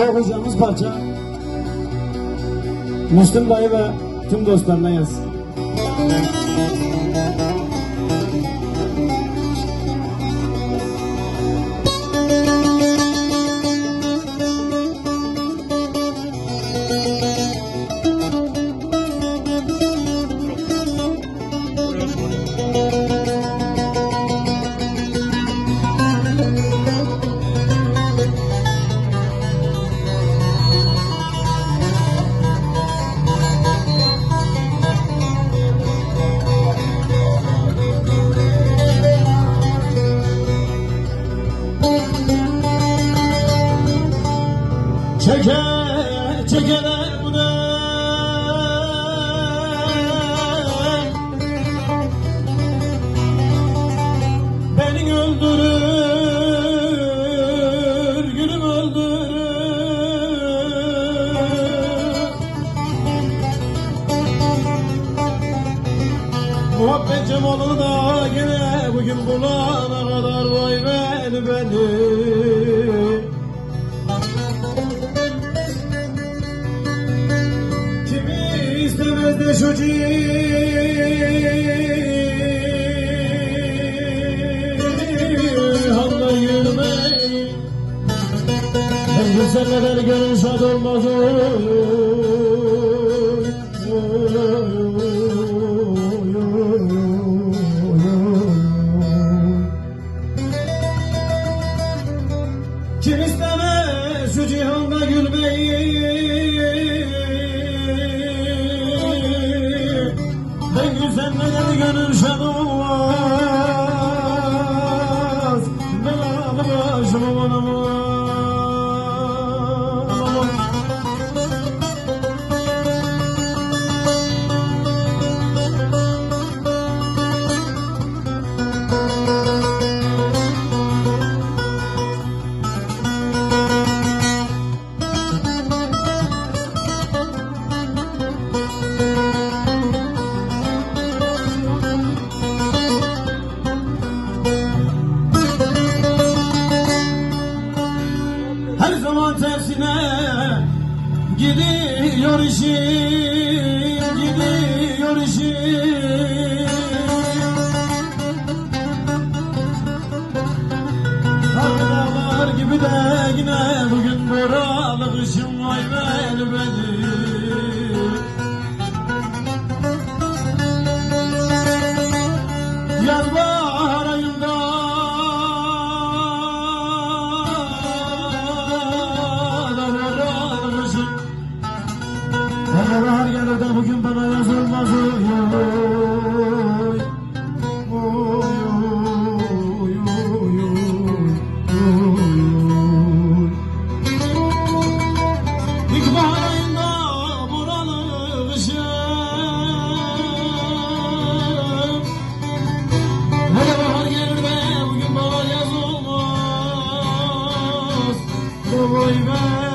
Bu okuyacağımız parça Müslüm dayı ve tüm dostlarına yazsın. Çeke çekeler bu ne? Beni öldürür, gülüm öldürür. Muhabbet cemalı da gene bugün bulana kadar vay beni beni. Ben güzeller gönül şad olmaz oy. Kim istemez şu cihanda gülmeyi Ben güzelleri gönül şad olmaz Ben alı başım aman gidiyor işim, gidiyor işim. Dağlar gibi de yine bugün buralı kışım vay beni beni. Roy Van.